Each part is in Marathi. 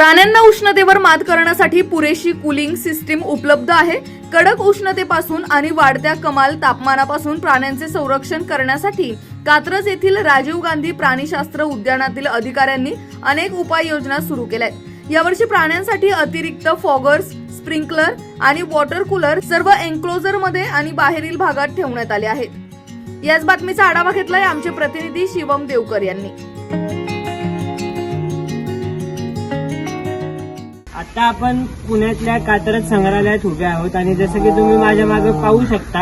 प्राण्यांना उष्णतेवर मात करण्यासाठी पुरेशी कूलिंग सिस्टीम उपलब्ध आहे. कडक उष्णतेपासून आणि वाढत्या कमाल तापमानापासून प्राण्यांचे संरक्षण करण्यासाठी कात्रज येथील राजीव गांधी प्राणीशास्त्र उद्यानातील अधिकाऱ्यांनी अनेक उपाययोजना सुरू केल्या आहेत यावर्षी प्राण्यांसाठी अतिरिक्त फॉगर्स स्प्रिंकलर आणि वॉटर कूलर सर्व एन्क्लोजरमध्ये आणि बाहेरील भागात ठेवण्यात आले आहेत. याच बातमीचा आढावा घेतलाय आमचे प्रतिनिधी शिवम देवकर यांनी. आता आपण पुण्यातल्या कात्रज संग्रहालयात उभे आहोत आणि जसं की तुम्ही माझ्या मागे पाहू शकता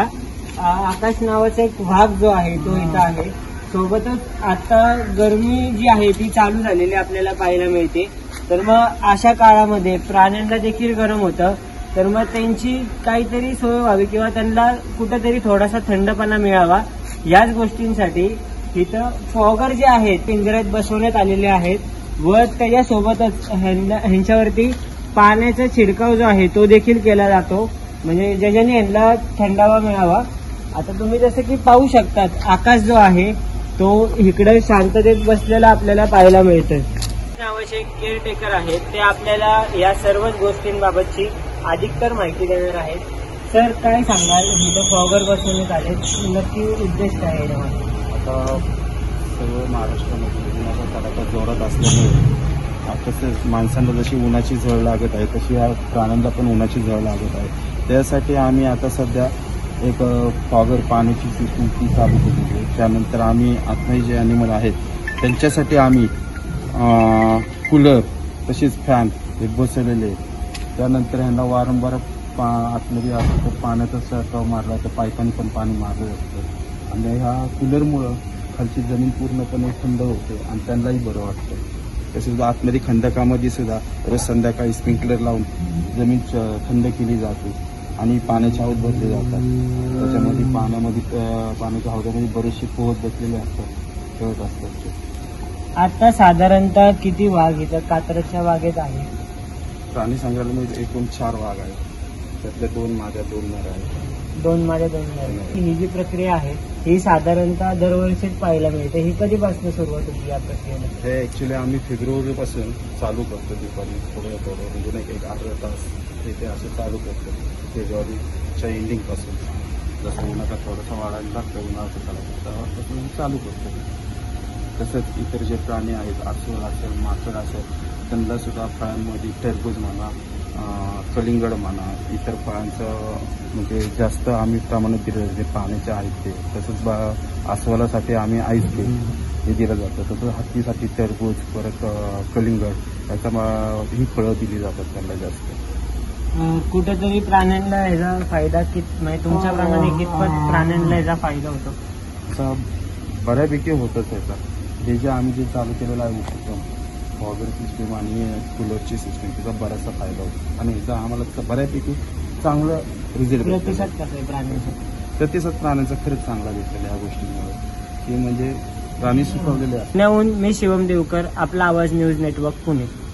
आ, आकाश नावाचा एक भाग जो आहे तो इथं आहे. सोबतच आता गरमी जी आहे ती चालू झालेली आपल्याला पाहायला मिळते. तर मग अशा काळामध्ये प्राण्यांना देखील गरम होतं. तर मग त्यांची काहीतरी सोय व्हावी किंवा त्यांना कुठंतरी थोडासा थंडपणा मिळावा याच गोष्टींसाठी इथं फॉगर जे आहेत पिंजऱ्यात बसवण्यात आलेले आहेत. व त्याच्यासोबतच ह्यांना- ह्यांच्यावरती पाण्याचा छिडकाव जो आहे तो देखील केला जातो. म्हणजे ज्याच्याने यांना थंडावा मिळावा. आता तुम्ही जसं की पाहू शकतात आकाश जो आहे तो इकडे शांततेत बसलेला आपल्याला पाहायला मिळतं आवश्यक केअरटेकर आहेत ते आपल्याला या सर्वच गोष्टींबाबतची अधिकतर माहिती देणार आहेत. सर काय सांगाल? इथं फॉगर बसवण्यात आले नक्की उद्देश काय आहे सर्व महाराष्ट्रामध्ये उन्हाचा तडाखा जोरात असल्यामुळे आता तसेच माणसांना जशी उन्हाची झळ लागत आहे तशी या प्राण्यांना पण उन्हाची झळ लागत आहे. त्यासाठी आम्ही आता सध्या एक फॉगर पाण्याची सिस्टीम ती चालू केली आहे. त्यानंतर आम्ही आतमध्ये जे ॲनिमल आहेत त्यांच्यासाठी आम्ही कूलर तसेच फॅन हे बसवलेले त्यानंतर ह्यांना वारंवार पा आतमध्ये असं तर पाण्याचा सरकाव मारला तर पायपाने पण पाणी मारलं जातं आणि ह्या कूलरमुळं खालची जमीन पूर्णपणे थंड होते आणि त्यांनाही बरं वाटतं. तसेच आतमध्ये खंदकामध्ये सुद्धा रोज संध्याकाळी स्प्रिंकलर लावून जमीन थंड केली जाते आणि पाण्याचे हौद भरले जातात. त्याच्यामध्ये पाण्यामध्ये पाण्याच्या हौदामध्ये बरेचसे पोहत बसलेले असतात खेळत असतात. आता साधारणतः किती वाघ इथं कात्रजच्या बागेत आहे प्राणी संग्रहालयामध्ये एकूण चार वाघ आहेत. त्यातले दोन माझ्या दोन नर आहेत. दोन माझ्या दोन मुलं. ही जी प्रक्रिया आहे ही साधारणतः दरवर्षीच पाहायला मिळते. ही कधीपासून सुरुवात होती या प्रक्रियेला हे ॲक्च्युली आम्ही फेब्रुवारीपासून चालू करतो दुपारी थोडं थोडं म्हणजे नाही एक अर्धा तास ते असं चालू करतो फेब्रुवारीच्या एंडिंगपासून जसं उन्हाचा थोडासा वाढायला लागतं उन्हाळ्याचं चालू चालू करतो. तसंच इतर जे प्राणी आहेत आसूळ असेल माकड असेल त्यांना सुद्धा फळांमध्ये टरबूज म्हणा कलिंगड म्हणा इतर फळांचं म्हणजे जास्त आम्ही प्रमाणात दिलं जे पाण्याचे आहेत ते. तसंच बा अस्वलासाठी आम्ही आईस हे दिलं जातं. तसंच हत्तीसाठी टरबूज परत कलिंगड याचा ही फळं दिली जातात त्यांना जास्त. कुठेतरी प्राण्यांना ह्याचा फायदा कित म्हणजे तुमच्याप्रमाणे कितपत प्राण्यांना ह्याचा फायदा होतो? असा बऱ्यापैकी होतच याचा हे जे आम्ही जे चालू केलेलं आहे वॉगर सिस्टीम आणि कूलरची सिस्टीम त्याचा बराचसा फायदा होतो. आणि ह्याचा आम्हाला बऱ्यापैकी चांगलं रिझल्ट प्रतिसाद कसा आहे प्राण्यांचा. प्रतिसाद प्राण्यांचा खरंच चांगला भेटलेला ह्या गोष्टींमुळे. की म्हणजे प्राणी सुखवलेले पुण्याहून मी शिवम देवकर आपला आवाज न्यूज नेटवर्क पुणे.